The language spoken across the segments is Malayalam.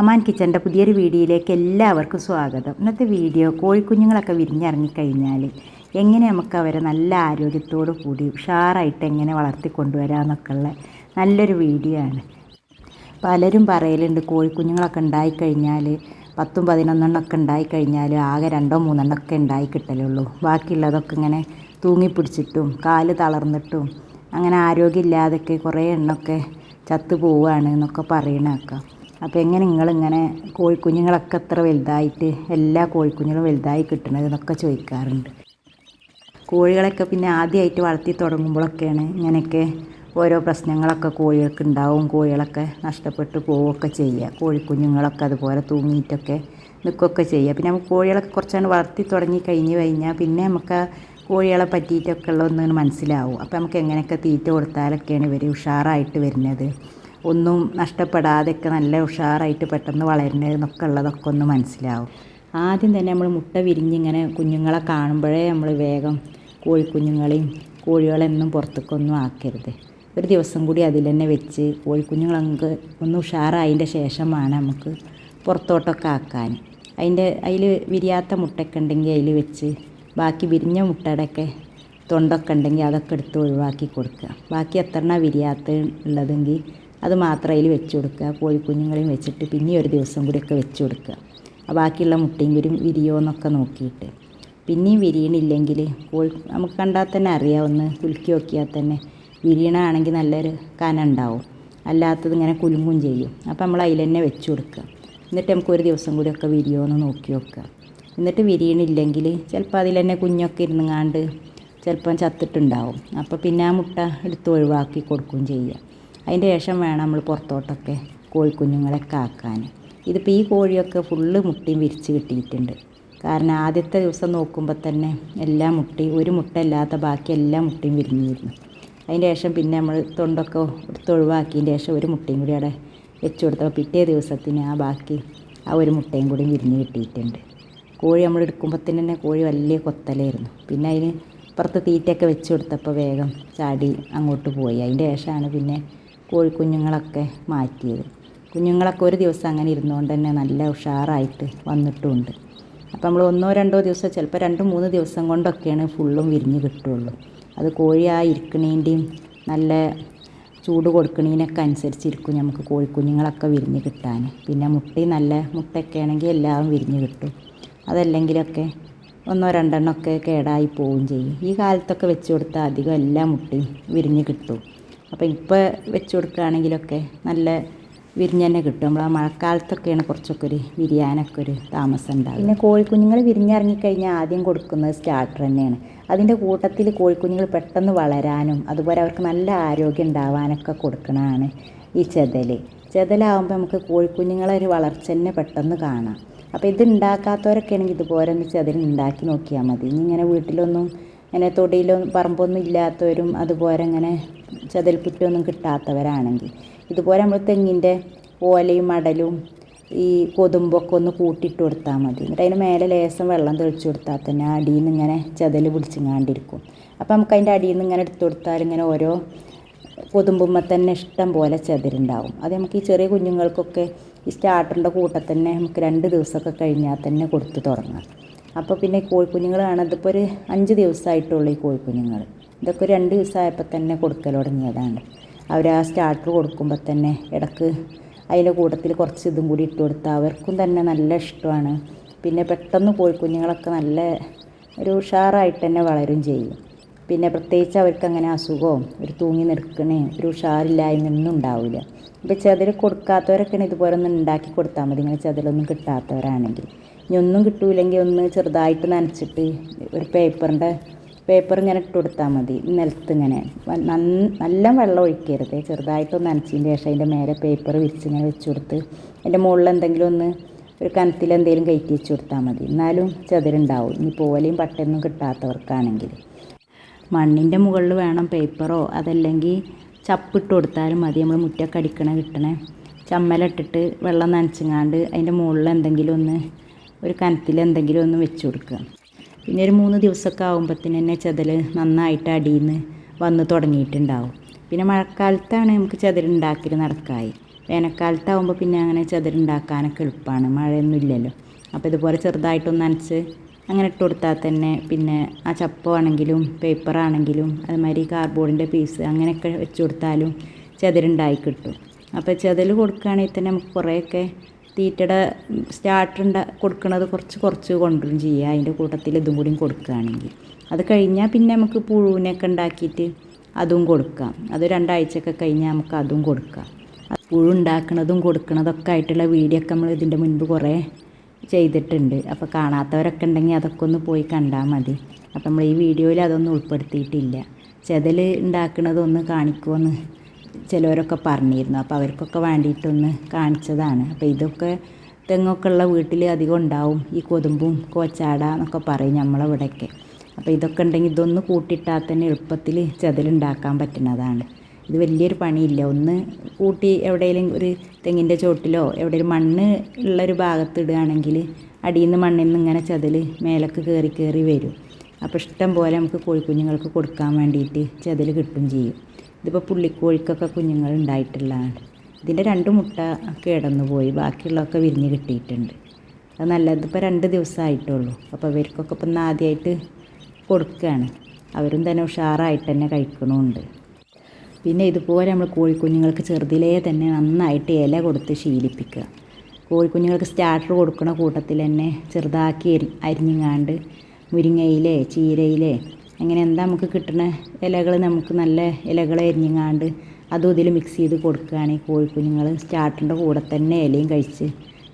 അമാൻ കിച്ചന്റെ പുതിയൊരു വീഡിയോയിലേക്ക് എല്ലാവർക്കും സ്വാഗതം. ഇന്നത്തെ വീഡിയോ കോഴിക്കുഞ്ഞുങ്ങളൊക്കെ വിരിഞ്ഞിറങ്ങിക്കഴിഞ്ഞാൽ എങ്ങനെ നമുക്ക് അവരെ നല്ല ആരോഗ്യത്തോടു കൂടി ഉഷാറായിട്ട് എങ്ങനെ വളർത്തി കൊണ്ടുവരാമെന്നൊക്കെ നല്ലൊരു വീഡിയോ ആണ്. പലരും പറയലുണ്ട് കോഴിക്കുഞ്ഞുങ്ങളൊക്കെ ഉണ്ടായിക്കഴിഞ്ഞാൽ പത്തും പതിനൊന്നെണ്ണമൊക്കെ ഉണ്ടായിക്കഴിഞ്ഞാൽ ആകെ രണ്ടോ മൂന്നെണ്ണമൊക്കെ ഉണ്ടായി കിട്ടലുള്ളൂ. ബാക്കിയുള്ളതൊക്കെ ഇങ്ങനെ തൂങ്ങിപ്പിടിച്ചിട്ടും കാൽ തളർന്നിട്ടും അങ്ങനെ ആരോഗ്യമില്ലാതൊക്കെ കുറേ എണ്ണമൊക്കെ ചത്തു പോവുകയാണ് എന്നൊക്കെ പറയണേക്കാം അപ്പോൾ എങ്ങനെ നിങ്ങളിങ്ങനെ കോഴിക്കുഞ്ഞുങ്ങളൊക്കെ എത്ര വലുതായിട്ട് എല്ലാ കോഴിക്കുഞ്ഞുങ്ങളും വലുതായി കിട്ടണത് എന്നൊക്കെ ചോദിക്കാറുണ്ട്. കോഴികളൊക്കെ പിന്നെ ആദ്യമായിട്ട് വളർത്തി തുടങ്ങുമ്പോഴൊക്കെയാണ് ഇങ്ങനെയൊക്കെ ഓരോ പ്രശ്നങ്ങളൊക്കെ കോഴികൾക്ക് ഉണ്ടാവും കോഴികളൊക്കെ നഷ്ടപ്പെട്ട് പോവുകയൊക്കെ ചെയ്യുക. കോഴിക്കുഞ്ഞുങ്ങളൊക്കെ അതുപോലെ തൂങ്ങിയിട്ടൊക്കെ നിൽക്കുകയൊക്കെ ചെയ്യുക. പിന്നെ നമുക്ക് കോഴികളൊക്കെ കുറച്ചാണ് വളർത്തി തുടങ്ങി കഴിഞ്ഞ് കഴിഞ്ഞാൽ പിന്നെ നമുക്ക് കോഴികളെ പറ്റിയിട്ടൊക്കെ ഉള്ള ഒന്നും മനസ്സിലാവും. അപ്പോൾ നമുക്ക് എങ്ങനെയൊക്കെ തീറ്റ കൊടുത്താലൊക്കെയാണ് ഇവർ ഉഷാറായിട്ട് വരുന്നത്. ഒന്നും നഷ്ടപ്പെടാതെയൊക്കെ നല്ല ഉഷാറായിട്ട് പെട്ടെന്ന് വളരുന്നതെന്നൊക്കെ ഉള്ളതൊക്കെ ഒന്ന് മനസ്സിലാവും. ആദ്യം തന്നെ നമ്മൾ മുട്ട വിരിഞ്ഞിങ്ങനെ കുഞ്ഞുങ്ങളെ കാണുമ്പോഴേ നമ്മൾ വേഗം കോഴിക്കുഞ്ഞുങ്ങളെയും കോഴികളെന്നും പുറത്തേക്കൊന്നും ആക്കരുത്. ഒരു ദിവസം കൂടി അതിൽ തന്നെ വെച്ച് കോഴിക്കുഞ്ഞുങ്ങളങ്ങ് ഒന്ന് ഉഷാറായതിന്റെ ശേഷമാണ് നമുക്ക് പുറത്തോട്ടൊക്കെ ആക്കാൻ. അതിന്റെ അതിൽ വിരിയാത്ത മുട്ടയൊക്കെ ഉണ്ടെങ്കിൽ അതിൽ വെച്ച് ബാക്കി വിരിഞ്ഞ മുട്ടയുടെയൊക്കെ തൊണ്ടൊക്കെ ഉണ്ടെങ്കിൽ അതൊക്കെ എടുത്ത് ഒഴിവാക്കി കൊടുക്കുക. ബാക്കി എത്രണ്ണ വിരിയാത്ത ഉള്ളതെങ്കിൽ അത് മാത്രം അതിൽ വെച്ച് കൊടുക്കുക. കോഴിക്കുഞ്ഞുങ്ങളെയും വെച്ചിട്ട് പിന്നെ ഒരു ദിവസം കൂടിയൊക്കെ വെച്ച് കൊടുക്കുക. ബാക്കിയുള്ള മുട്ടയും കൂടി വിരിയോ എന്നൊക്കെ നോക്കിയിട്ട്. പിന്നെയും വിരിയണില്ലെങ്കിൽ കോഴി നമുക്ക് കണ്ടാൽ തന്നെ അറിയാം. ഒന്ന് കുലുക്കി നോക്കിയാൽ തന്നെ വിരിയണാണെങ്കിൽ നല്ലൊരു കന ഉണ്ടാവും. അല്ലാത്തത് ഇങ്ങനെ കുലുങ്ങും ചെയ്യും. അപ്പോൾ നമ്മൾ അതിൽ തന്നെ വെച്ച് കൊടുക്കുക. എന്നിട്ട് നമുക്ക് ഒരു ദിവസം കൂടിയൊക്കെ വിരിയോ എന്ന് നോക്കി നോക്കുക. എന്നിട്ട് വിരിയണില്ലെങ്കിൽ ചിലപ്പോൾ അതിൽ തന്നെ കുഞ്ഞൊക്കെ ഇരുന്നുങ്ങാണ്ട് ചിലപ്പം ചത്തിട്ടുണ്ടാവും. അപ്പോൾ പിന്നെ ആ മുട്ട എടുത്ത് ഒഴിവാക്കി കൊടുക്കുകയും ചെയ്യുക. അതിന്റെ ശേഷം വേണം നമ്മൾ പുറത്തോട്ടൊക്കെ കോഴിക്കുഞ്ഞുങ്ങളൊക്കെ ആക്കാൻ. ഇതിപ്പോൾ ഈ കോഴിയൊക്കെ ഫുള്ള് മുട്ടയും വിരിച്ച് കിട്ടിയിട്ടുണ്ട്. കാരണം ആദ്യത്തെ ദിവസം നോക്കുമ്പോൾ തന്നെ എല്ലാ മുട്ടയും ഒരു മുട്ട അല്ലാത്ത ബാക്കി എല്ലാ മുട്ടയും വിരിഞ്ഞിരുന്നു. അതിന്റെ ശേഷം പിന്നെ നമ്മൾ തൊണ്ടൊക്കെ എടുത്ത് ഒഴിവാക്കിയതിന്റെ ശേഷം ഒരു മുട്ടയും കൂടി അവിടെ വെച്ച് കൊടുത്തപ്പോൾ പിറ്റേ ദിവസത്തിന് ആ ബാക്കി ആ ഒരു മുട്ടയും കൂടി വിരിഞ്ഞ് കിട്ടിയിട്ടുണ്ട്. കോഴി നമ്മൾ എടുക്കുമ്പോൾ തന്നെ കോഴി വലിയ കൊത്തലായിരുന്നു. പിന്നെ അതിന് പുറത്ത് തീറ്റയൊക്കെ വെച്ച് കൊടുത്തപ്പോൾ വേഗം ചാടി അങ്ങോട്ട് പോയി. അതിന്റെ ശേഷമാണ് പിന്നെ കോഴിക്കുഞ്ഞുങ്ങളൊക്കെ മാറ്റിയത്. കുഞ്ഞുങ്ങളൊക്കെ ഒരു ദിവസം അങ്ങനെ ഇരുന്നുകൊണ്ട് തന്നെ നല്ല ഉഷാറായിട്ട് വന്നിട്ടുമുണ്ട് അപ്പോൾ നമ്മൾ ഒന്നോ രണ്ടോ ദിവസം ചിലപ്പോൾ രണ്ട് മൂന്ന് ദിവസം കൊണ്ടൊക്കെയാണ് ഫുള്ളും വിരിഞ്ഞ് കിട്ടുള്ളൂ. അത് കോഴി ആ ഇരിക്കണേന്റെയും നല്ല ചൂട് കൊടുക്കണീനൊക്കെ അനുസരിച്ചിരിക്കും നമുക്ക് കോഴിക്കുഞ്ഞുങ്ങളൊക്കെ വിരിഞ്ഞ് കിട്ടാൻ. പിന്നെ മുട്ടയും നല്ല മുട്ടയൊക്കെ ആണെങ്കിൽ എല്ലാം വിരിഞ്ഞ് കിട്ടും. അതല്ലെങ്കിലൊക്കെ ഒന്നോ രണ്ടെണ്ണമൊക്കെ കേടായി പോവുകയും ചെയ്യും. ഈ കാലത്തൊക്കെ വെച്ച് കൊടുത്താൽ അധികം എല്ലാ മുട്ടയും വിരിഞ്ഞ് കിട്ടും. അപ്പോൾ ഇപ്പോൾ വെച്ച് കൊടുക്കുകയാണെങ്കിലൊക്കെ നല്ല വിരിഞ്ഞ് തന്നെ കിട്ടും. നമ്മൾ ആ മഴക്കാലത്തൊക്കെയാണ് കുറച്ചൊക്കെ ഒരു വിരിയാനൊക്കെ ഒരു താമസം ഉണ്ടാകും പിന്നെ കോഴിക്കുഞ്ഞുങ്ങൾ വിരിഞ്ഞിറങ്ങിക്കഴിഞ്ഞാൽ ആദ്യം കൊടുക്കുന്നത് സ്റ്റാർട്ടർ തന്നെയാണ്. അതിന്റെ കൂട്ടത്തിൽ കോഴിക്കുഞ്ഞുങ്ങൾ പെട്ടെന്ന് വളരാനും അതുപോലെ അവർക്ക് നല്ല ആരോഗ്യം ഉണ്ടാവാനൊക്കെ കൊടുക്കണതാണ് ഈ ചെതൽ. ചെതലാവുമ്പോൾ നമുക്ക് കോഴിക്കുഞ്ഞുങ്ങളെ ഒരു വളർച്ച തന്നെ പെട്ടെന്ന് കാണാം. അപ്പോൾ ഇത് ഉണ്ടാക്കാത്തവരൊക്കെ ആണെങ്കിൽ ഇതുപോലെ ഒന്ന് ചെതൽ ഉണ്ടാക്കി നോക്കിയാൽ മതി. ഇനി ഇങ്ങനെ വീട്ടിലൊന്നും ഇങ്ങനെ തൊടിയിലൊന്നും പറമ്പൊന്നും ഇല്ലാത്തവരും അതുപോലെ അങ്ങനെ ചതൽപ്പുറ്റൊന്നും കിട്ടാത്തവരാണെങ്കിൽ ഇതുപോലെ നമ്മൾ തെങ്ങിന്റെ ഓലയും മടലും ഈ കൊതുമ്പൊക്കെ ഒന്ന് കൂട്ടിയിട്ട് കൊടുത്താൽ മതി. എന്നിട്ട് അതിന് മേലെ ലേശം വെള്ളം തെളിച്ചു കൊടുത്താൽ തന്നെ അടിയിൽ നിന്ന് ഇങ്ങനെ ചതൽ പിടിച്ചിങ്ങാണ്ടിരിക്കും. അപ്പോൾ നമുക്ക് അതിന്റെ അടിയിൽ നിന്ന് ഇങ്ങനെ എടുത്തു കൊടുത്താൽ ഇങ്ങനെ ഓരോ കൊതുമ്പുമ്പോൾ തന്നെ ഇഷ്ടം പോലെ ചതിരുണ്ടാവും അത് നമുക്ക് ഈ ചെറിയ കുഞ്ഞുങ്ങൾക്കൊക്കെ ഈ സ്റ്റാർട്ടറിന്റെ കൂട്ടത്തന്നെ നമുക്ക് രണ്ട് ദിവസമൊക്കെ കഴിഞ്ഞാൽ തന്നെ കൊടുത്തു തുടങ്ങാം. അപ്പോൾ പിന്നെ കോഴിക്കുഞ്ഞുങ്ങളാണ്. ഇതിപ്പോൾ ഒരു അഞ്ച് ദിവസമായിട്ടുള്ളൂ ഈ കോഴിക്കുഞ്ഞുങ്ങൾ ഇതൊക്കെ രണ്ട് ദിവസമായപ്പോൾ തന്നെ കൊടുക്കൽ തുടങ്ങിയതാണ്. അവർ ആ സ്റ്റാർട്ടർ കൊടുക്കുമ്പോൾ തന്നെ ഇടയ്ക്ക് അതിന്റെ കൂട്ടത്തിൽ കുറച്ച് ഇതും കൂടി ഇട്ട് കൊടുത്താൽ അവർക്കും തന്നെ നല്ല ഇഷ്ടമാണ്. പിന്നെ പെട്ടെന്ന് കോഴിക്കുഞ്ഞുങ്ങളൊക്കെ നല്ല ഒരു ഉഷാറായിട്ട് തന്നെ വളരും ചെയ്യും. പിന്നെ പ്രത്യേകിച്ച് അവർക്ക് അങ്ങനെ അസുഖവും ഒരു തൂങ്ങി നിൽക്കണേ ഒരു ഉഷാറില്ലായ്മയൊന്നും ഉണ്ടാവില്ല ഇപ്പോൾ ചെതിൽ കൊടുക്കാത്തവരൊക്കെയാണ് ഇതുപോലെ ഒന്ന് ഉണ്ടാക്കി കൊടുത്താൽ മതി. ഇങ്ങനെ ചെതിലൊന്നും കിട്ടാത്തവരാണെങ്കിൽ. ഇനി ഒന്നും കിട്ടൂലെങ്കിൽ ഒന്ന് ചെറുതായിട്ട് നനച്ചിട്ട് ഒരു പേപ്പറിന്റെ പേപ്പർ ഇങ്ങനെ ഇട്ട് കൊടുത്താൽ മതി. നിലത്ത് ഇങ്ങനെ. നല്ല വെള്ളം ഒഴിക്കരുത്. ചെറുതായിട്ടൊന്ന് നനച്ചതിന് ശേഷം അതിന്റെ മേലെ പേപ്പർ വിരിച്ച് ഇങ്ങനെ വെച്ച് കൊടുത്ത് അതിന്റെ മുകളിൽ എന്തെങ്കിലും ഒന്ന് ഒരു കനത്തിൽ എന്തെങ്കിലും കയറ്റി വെച്ച് കൊടുത്താൽ മതി. എന്നാലും ചതിരുണ്ടാവും ഇനി പോലെയും പട്ടയൊന്നും കിട്ടാത്തവർക്കാണെങ്കിൽ. മണ്ണിന്റെ മുകളിൽ വേണം പേപ്പറോ അതല്ലെങ്കിൽ ചപ്പിട്ട് കൊടുത്താലും മതി. നമ്മൾ മുറ്റൊക്കെ അടിക്കണ കിട്ടണേ. ചമ്മലിട്ടിട്ട് വെള്ളം നനച്ചിങ്ങാണ്ട് അതിന്റെ മുകളിൽ എന്തെങ്കിലും ഒന്ന് ഒരു കനത്തിൽ എന്തെങ്കിലും ഒന്ന് വെച്ച് കൊടുക്കുക. പിന്നെ ഒരു മൂന്ന് ദിവസമൊക്കെ ആകുമ്പോഴത്തേന് തന്നെ ചെതൽ നന്നായിട്ട് അടിയിൽ നിന്ന് വന്ന് തുടങ്ങിയിട്ടുണ്ടാവും. പിന്നെ മഴക്കാലത്താണ് നമുക്ക് ചെതലുണ്ടാക്കൽ നടക്കായി വേനൽക്കാലത്താവുമ്പോൾ പിന്നെ അങ്ങനെ ചതുരുണ്ടാക്കാനൊക്കെ എളുപ്പമാണ് മഴയൊന്നും ഇല്ലല്ലോ. അപ്പോൾ ഇതുപോലെ ചെറുതായിട്ടൊന്ന് നനച്ച് അങ്ങനെ ഇട്ട് കൊടുത്താൽ തന്നെ പിന്നെ ആ ചപ്പമാണെങ്കിലും പേപ്പറാണെങ്കിലും അതുമാതിരി കാർഡ്ബോർഡിന്റെ പീസ് അങ്ങനെയൊക്കെ വെച്ച് കൊടുത്താലും ചതുരുണ്ടായി കിട്ടും. അപ്പോൾ ചെതൽ കൊടുക്കുകയാണെങ്കിൽ തന്നെ നമുക്ക് കുറേയൊക്കെ തീറ്റയുടെ സ്റ്റാർട്ടർ കൊടുക്കുന്നത് കുറച്ച് കുറച്ച് കൊണ്ടുവരും ചെയ്യുക. അതിന്റെ കൂട്ടത്തിൽ ഇതും കൂടിയും കൊടുക്കുകയാണെങ്കിൽ. അത് കഴിഞ്ഞാൽ പിന്നെ നമുക്ക് പുഴുവിനൊക്കെ ഉണ്ടാക്കിയിട്ട് അതും കൊടുക്കാം. അത് രണ്ടാഴ്ചയൊക്കെ കഴിഞ്ഞാൽ നമുക്ക് അതും കൊടുക്കാം. പുഴു ഉണ്ടാക്കുന്നതും കൊടുക്കുന്നതൊക്കെ ആയിട്ടുള്ള വീഡിയോ ഒക്കെ നമ്മൾ ഇതിന്റെ മുൻപ് കുറേ ചെയ്തിട്ടുണ്ട്. അപ്പോൾ കാണാത്തവരൊക്കെ ഉണ്ടെങ്കിൽ അതൊക്കെ ഒന്ന് പോയി കണ്ടാൽ മതി. അപ്പോൾ നമ്മൾ ഈ വീഡിയോയിൽ അതൊന്നും ഉൾപ്പെടുത്തിയിട്ടില്ല. ചെതൽ ഉണ്ടാക്കുന്നതൊന്ന് കാണിക്കുമെന്ന് ചിലവരൊക്കെ പറഞ്ഞിരുന്നു. അപ്പോൾ അവർക്കൊക്കെ വേണ്ടിയിട്ടൊന്ന് കാണിച്ചതാണ്. അപ്പോൾ ഇതൊക്കെ തെങ്ങൊക്കെ ഉള്ള വീട്ടിൽ അധികം ഉണ്ടാവും. ഈ കൊതുമ്പും കോച്ചാട എന്നൊക്കെ പറയും നമ്മളവിടെയൊക്കെ. അപ്പോൾ ഇതൊക്കെ ഉണ്ടെങ്കിൽ ഇതൊന്ന് കൂട്ടിയിട്ടാൽ തന്നെ എളുപ്പത്തിൽ ചെതലുണ്ടാക്കാൻ പറ്റുന്നതാണ്. ഇത് വലിയൊരു പണിയില്ല. ഒന്ന് കൂട്ടി എവിടെയെങ്കിലും ഒരു തെങ്ങിന്റെ ചോട്ടിലോ എവിടെയും മണ്ണ് ഉള്ളൊരു ഭാഗത്ത് ഇടുകയാണെങ്കിൽ അടിയിൽ നിന്ന് മണ്ണിൽ നിന്ന് ഇങ്ങനെ ചതിൽ മേലക്ക് കയറി കയറി വരും. അപ്പോൾ ഇഷ്ടം പോലെ നമുക്ക് കോഴിക്കുഞ്ഞുങ്ങൾക്ക് കൊടുക്കാൻ വേണ്ടിയിട്ട് ചതിൽ കിട്ടും ചെയ്യും. ഇതിപ്പോൾ പുള്ളിക്കോഴിക്കൊക്കെ കുഞ്ഞുങ്ങൾ ഉണ്ടായിട്ടുള്ളതാണ് ഇതിന്റെ രണ്ട് മുട്ട കേടന്നു പോയി ബാക്കിയുള്ളതൊക്കെ വിരിഞ്ഞ് കിട്ടിയിട്ടുണ്ട്. അത് നല്ലത് ഇപ്പോൾ രണ്ട് ദിവസമായിട്ടുള്ളൂ. അപ്പോൾ ഇവർക്കൊക്കെ ഇപ്പം ആദ്യമായിട്ട് കൊടുക്കുകയാണ്. അവരും തന്നെ ഉഷാറായിട്ട് തന്നെ കഴിക്കണമുണ്ട്. പിന്നെ ഇതുപോലെ നമ്മൾ കോഴിക്കുഞ്ഞുങ്ങൾക്ക് ചെറുതിലേ തന്നെ നന്നായിട്ട് ഇല കൊടുത്ത് ശീലിപ്പിക്കുക. കോഴിക്കുഞ്ഞുങ്ങൾക്ക് സ്റ്റാർട്ടർ കൊടുക്കുന്ന കൂട്ടത്തിൽ തന്നെ ചെറുതാക്കി അരി അരിഞ്ഞിങ്ങാണ്ട് മുരിങ്ങയിലെ ചീരയിലെ അങ്ങനെ എന്താ നമുക്ക് കിട്ടുന്ന ഇലകൾ നമുക്ക് നല്ല ഇലകൾ എരിഞ്ഞങ്ങാണ്ട് അതും ഇതിൽ മിക്സ് ചെയ്ത് കൊടുക്കുകയാണെങ്കിൽ കോഴിക്കുഞ്ഞുങ്ങൾ സ്റ്റാർട്ടിന്റെ കൂടെ തന്നെ ഇലയും കഴിച്ച്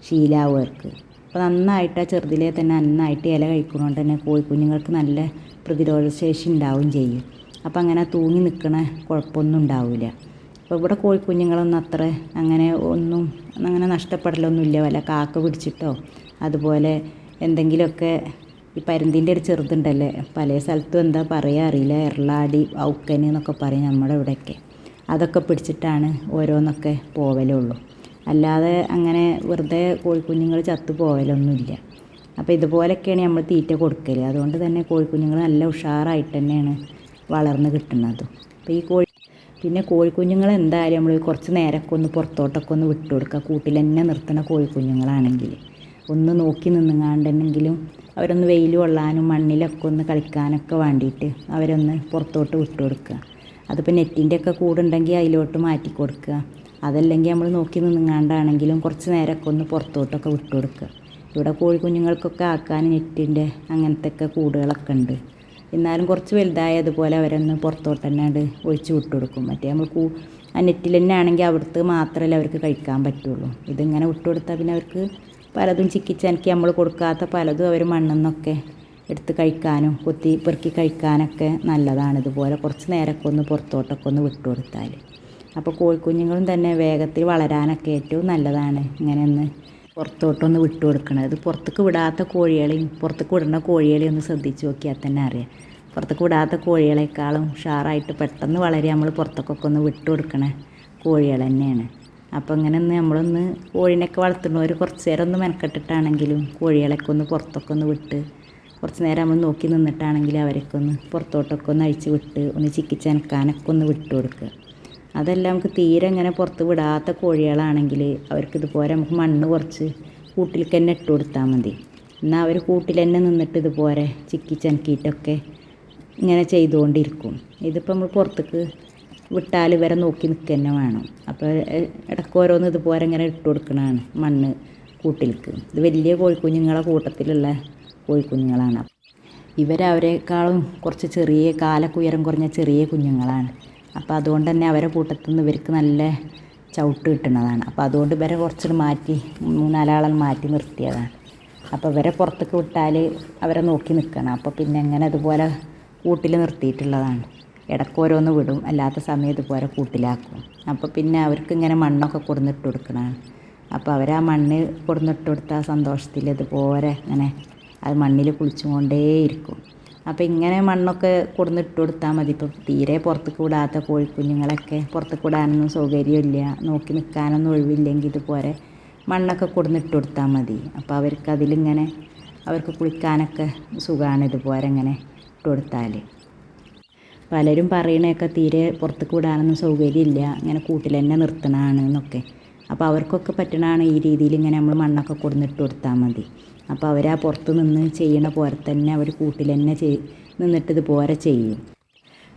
ശീലാവുകർക്ക് അപ്പോൾ നന്നായിട്ട് ആ ചെറുതിലെ തന്നെ നന്നായിട്ട് ഇല കഴിക്കുന്നതുകൊണ്ട് തന്നെ കോഴിക്കുഞ്ഞുങ്ങൾക്ക് നല്ല പ്രതിരോധശേഷി ഉണ്ടാവുകയും ചെയ്യും. അപ്പോൾ അങ്ങനെ തൂങ്ങി നിൽക്കണ കുഴപ്പമൊന്നും ഉണ്ടാവില്ല അപ്പോൾ ഇവിടെ കോഴിക്കുഞ്ഞുങ്ങളൊന്നും അത്ര അങ്ങനെ ഒന്നും അങ്ങനെ നഷ്ടപ്പെടലൊന്നുമില്ല. വല്ല കാക്ക പിടിച്ചിട്ടോ അതുപോലെ എന്തെങ്കിലുമൊക്കെ ഈ പരുന്തിന്റെ ഒരു ചെറുതുണ്ടല്ലേ? പല സ്ഥലത്തും എന്താ പറയുക അറിയില്ല. എറളാടി ഔക്കന് എന്നൊക്കെ പറയും നമ്മുടെ ഇവിടെയൊക്കെ. അതൊക്കെ പിടിച്ചിട്ടാണ് ഓരോന്നൊക്കെ പോവലുള്ളൂ. അല്ലാതെ അങ്ങനെ വെറുതെ കോഴിക്കുഞ്ഞുങ്ങൾ ചത്തു പോവലൊന്നുമില്ല. അപ്പോൾ ഇതുപോലെയൊക്കെയാണ് നമ്മൾ തീറ്റ കൊടുക്കൽ അതുകൊണ്ട് തന്നെ കോഴിക്കുഞ്ഞുങ്ങൾ നല്ല ഉഷാറായിട്ട് തന്നെയാണ് വളർന്ന് കിട്ടുന്നത്. അപ്പോൾ ഈ കോഴി പിന്നെ കോഴിക്കുഞ്ഞുങ്ങൾ എന്തായാലും നമ്മൾ കുറച്ച് നേരമൊക്കെ ഒന്ന് പുറത്തോട്ടൊക്കെ ഒന്ന് വിട്ടു കൊടുക്കുക കൂട്ടിൽ തന്നെ നിർത്തുന്ന കോഴിക്കുഞ്ഞുങ്ങളാണെങ്കിൽ. ഒന്ന് നോക്കി നിന്നുങ്ങാണ്ടെന്നെങ്കിലും അവരൊന്ന് വെയിൽ കൊള്ളാനും മണ്ണിലൊക്കെ ഒന്ന് കളിക്കാനൊക്കെ വേണ്ടിയിട്ട് അവരൊന്ന് പുറത്തോട്ട് വിട്ടു കൊടുക്കുക അതിപ്പോൾ നെറ്റിന്റെ ഒക്കെ കൂടുണ്ടെങ്കിൽ അതിലോട്ട് മാറ്റി കൊടുക്കുക. അതല്ലെങ്കിൽ നമ്മൾ നോക്കി നിന്നുങ്ങാണ്ടാണെങ്കിലും കുറച്ച് നേരമൊക്കെ ഒന്ന് പുറത്തോട്ടൊക്കെ വിട്ടു കൊടുക്കുക ഇവിടെ കോഴി കുഞ്ഞുങ്ങൾക്കൊക്കെ ആക്കാൻ നെറ്റിന്റെ അങ്ങനത്തെ ഒക്കെ കൂടുകളൊക്കെ ഉണ്ട്. എന്നാലും കുറച്ച് വലുതായതുപോലെ അവരൊന്ന് പുറത്തോട്ട് തന്നെ അത് ഒഴിച്ച് വിട്ടു കൊടുക്കും മറ്റേ നമ്മൾ കൂ ആ നെറ്റിൽ തന്നെ ആണെങ്കിൽ അവിടുത്തെ മാത്രമല്ലേ അവർക്ക് കഴിക്കാൻ പറ്റുള്ളൂ. ഇതിങ്ങനെ വിട്ടു കൊടുത്താൽ പിന്നെ അവർക്ക് പലതും ചിക്കിച്ചനക്കി നമ്മൾ കൊടുക്കാത്ത പലതും അവർ മണ്ണിൽ നിന്നൊക്കെ എടുത്ത് കഴിക്കാനും കൊത്തി പെറുക്കി കഴിക്കാനൊക്കെ നല്ലതാണ്. ഇതുപോലെ കുറച്ച് നേരമൊക്കെ ഒന്ന് പുറത്തോട്ടൊക്കെ ഒന്ന് വിട്ടു കൊടുത്താൽ. അപ്പോൾ കോഴിക്കുഞ്ഞുങ്ങളും തന്നെ വേഗത്തിൽ വളരാനൊക്കെ ഏറ്റവും നല്ലതാണ് ഇങ്ങനെ ഒന്ന് പുറത്തോട്ടൊന്ന് വിട്ടു കൊടുക്കണം ഇത് പുറത്തേക്ക് വിടാത്ത കോഴികളെയും പുറത്തേക്ക് വിടുന്ന കോഴികളെയും ഒന്ന് ശ്രദ്ധിച്ച് നോക്കിയാൽ തന്നെ അറിയാം. പുറത്തേക്ക് വിടാത്ത കോഴികളെക്കാളും ഉഷാറായിട്ട് പെട്ടെന്ന് വളരെ നമ്മൾ പുറത്തേക്കൊക്കെ ഒന്ന് വിട്ടു കൊടുക്കണ കോഴികൾ തന്നെയാണ്. അപ്പോൾ ഇങ്ങനെ ഒന്ന് നമ്മളൊന്ന് കോഴീനെയൊക്കെ വളർത്തുന്നവർ കുറച്ച് നേരം ഒന്ന് മെനക്കെട്ടിട്ടാണെങ്കിലും കോഴികളൊക്കെ ഒന്ന് പുറത്തൊക്കെ ഒന്ന് വിട്ട് കുറച്ച് നേരം നമ്മൾ നോക്കി നിന്നിട്ടാണെങ്കിൽ അവരൊക്കെ ഒന്ന് പുറത്തോട്ടൊക്കെ ഒന്ന് അഴിച്ച് വിട്ട് ഒന്ന് ചിക്കിച്ചനക്കാനൊക്കെ ഒന്ന് വിട്ട് കൊടുക്കുക. അതെല്ലാം നമുക്ക് തീരെ ഇങ്ങനെ പുറത്ത് വിടാത്ത കോഴികളാണെങ്കിൽ അവർക്ക് ഇതുപോലെ നമുക്ക് മണ്ണ് കുറച്ച് കൂട്ടിലേക്ക് തന്നെ ഇട്ട് കൊടുത്താൽ മതി. എന്നാൽ അവർ കൂട്ടിൽ തന്നെ നിന്നിട്ട് ഇതുപോലെ ചിക്കി ചനക്കിയിട്ടൊക്കെ ഇങ്ങനെ ചെയ്തുകൊണ്ടിരിക്കും. ഇതിപ്പോൾ നമ്മൾ പുറത്തേക്ക് വിട്ടാൽ വരെ നോക്കി നിൽക്കുക തന്നെ വേണം അപ്പോൾ ഇടയ്ക്ക് ഓരോന്ന് ഇതുപോലെ ഇങ്ങനെ ഇട്ട് കൊടുക്കണതാണ് മണ്ണ് കൂട്ടിൽക്ക്. ഇത് വലിയ കോഴിക്കുഞ്ഞുങ്ങളെ കൂട്ടത്തിലുള്ള കോഴിക്കുഞ്ഞുങ്ങളാണ്. ഇവരവരെക്കാളും കുറച്ച് ചെറിയ കാലൊക്കെ ഉയരം കുറഞ്ഞ ചെറിയ കുഞ്ഞുങ്ങളാണ്. അപ്പോൾ അതുകൊണ്ട് തന്നെ അവരെ കൂട്ടത്തിൽ നിന്ന് ഇവർക്ക് നല്ല ചവിട്ട് കിട്ടുന്നതാണ്. അപ്പോൾ അതുകൊണ്ട് ഇവരെ കുറച്ച് മാറ്റി മൂന്നാലാളെ മാറ്റി നിർത്തിയതാണ്. അപ്പോൾ ഇവരെ പുറത്തേക്ക് വിട്ടാൽ അവരെ നോക്കി നിൽക്കണം അപ്പോൾ പിന്നെ എങ്ങനെ അതുപോലെ കൂട്ടിൽ നിർത്തിയിട്ടുള്ളതാണ്. ഇടയ്ക്ക് ഓരോന്ന് വിടും. അല്ലാത്ത സമയത്ത് ഇതുപോലെ കൂട്ടിലാക്കും. അപ്പോൾ പിന്നെ അവർക്ക് ഇങ്ങനെ മണ്ണൊക്കെ കൊടുന്നിട്ട് കൊടുക്കണതാണ്. അപ്പോൾ അവർ ആ മണ്ണ് കൊടുന്നിട്ട് കൊടുത്ത ആ സന്തോഷത്തിൽ ഇതുപോലെ ഇങ്ങനെ അത് മണ്ണിൽ കുളിച്ചുകൊണ്ടേയിരിക്കും. അപ്പോൾ ഇങ്ങനെ മണ്ണൊക്കെ കൊടുന്നിട്ട് കൊടുത്താൽ മതി. ഇപ്പോൾ തീരെ പുറത്തേക്ക് വിടാത്ത കോഴിക്കുഞ്ഞുങ്ങളൊക്കെ പുറത്തേക്ക് വിടാനൊന്നും സൗകര്യമില്ല നോക്കി നിൽക്കാനൊന്നും ഒഴിവില്ലെങ്കിൽ ഇതുപോലെ മണ്ണൊക്കെ കൊടുന്നിട്ട് കൊടുത്താൽ മതി. അപ്പോൾ അവർക്ക് അതിലിങ്ങനെ അവർക്ക് കുളിക്കാനൊക്കെ സുഖമാണ് ഇതുപോലെ ഇങ്ങനെ ഇട്ട് കൊടുത്താൽ പലരും പറയണതൊക്കെ തീരെ പുറത്തേക്ക് വിടാനൊന്നും സൗകര്യമില്ല. ഇങ്ങനെ കൂട്ടിൽ തന്നെ നിർത്തണതാണ് എന്നൊക്കെ. അപ്പോൾ അവർക്കൊക്കെ പറ്റണതാണ് ഈ രീതിയിൽ ഇങ്ങനെ നമ്മൾ മണ്ണൊക്കെ കൊടുന്നിട്ട് കൊടുത്താൽ മതി. അപ്പോൾ അവരാ പുറത്ത് നിന്ന് ചെയ്യണ പോലെ തന്നെ അവർ കൂട്ടിൽ തന്നെ ചെയ് നിന്നിട്ട് ഇതുപോലെ ചെയ്യും.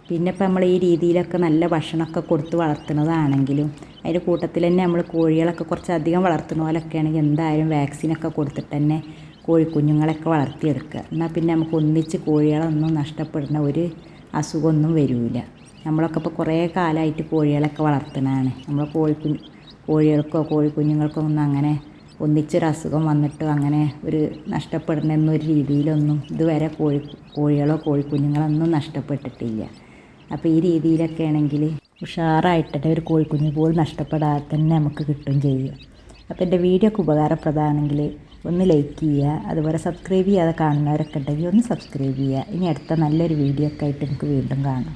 പിന്നെ ഇപ്പം നമ്മൾ ഈ രീതിയിലൊക്കെ നല്ല ഭക്ഷണമൊക്കെ കൊടുത്ത് വളർത്തുന്നതാണെങ്കിലും അതിന്റെ കൂട്ടത്തിൽ തന്നെ നമ്മൾ കോഴികളൊക്കെ കുറച്ചധികം വളർത്തുന്ന പോലൊക്കെ ആണെങ്കിൽ എന്തായാലും വാക്സിനൊക്കെ കൊടുത്തിട്ട് തന്നെ കോഴിക്കുഞ്ഞുങ്ങളൊക്കെ വളർത്തിയെടുക്കുക. എന്നാൽ പിന്നെ നമുക്ക് ഒന്നിച്ച് കോഴികളൊന്നും നഷ്ടപ്പെടുന്ന ഒരു അസുഖമൊന്നും വരില്ല നമ്മളൊക്കെ ഇപ്പോൾ കുറേ കാലമായിട്ട് കോഴികളൊക്കെ വളർത്തുന്നതാണ്. നമ്മൾ കോഴിക്കുഞ്ഞ് കോഴികൾക്കോ കോഴിക്കുഞ്ഞുങ്ങൾക്കോ ഒന്നും അങ്ങനെ ഒന്നിച്ചൊരു അസുഖം വന്നിട്ട് അങ്ങനെ ഒരു നഷ്ടപ്പെടുന്ന എന്നൊരു രീതിയിലൊന്നും ഇതുവരെ കോഴി കോഴികളോ കോഴിക്കുഞ്ഞുങ്ങളൊന്നും നഷ്ടപ്പെട്ടിട്ടില്ല. അപ്പോൾ ഈ രീതിയിലൊക്കെ ആണെങ്കിൽ ഉഷാറായിട്ട് ഒരു കോഴിക്കുഞ്ഞ് പോലും നഷ്ടപ്പെടാതെ തന്നെ നമുക്ക് കിട്ടുകയും ചെയ്യും. അപ്പോൾ എന്റെ വീഡിയോ ഒക്കെ ഉപകാരപ്രദമാണെങ്കിൽ ഒന്ന് ലൈക്ക് ചെയ്യുക അതുപോലെ സബ്സ്ക്രൈബ് ചെയ്യാതെ കാണുന്നവരൊക്കെ ഉണ്ടെങ്കിൽ ഒന്ന് സബ്സ്ക്രൈബ് ചെയ്യുക. ഇനി അടുത്ത നല്ലൊരു വീഡിയോ ഒക്കെ ആയിട്ട് നമുക്ക് വീണ്ടും കാണാം.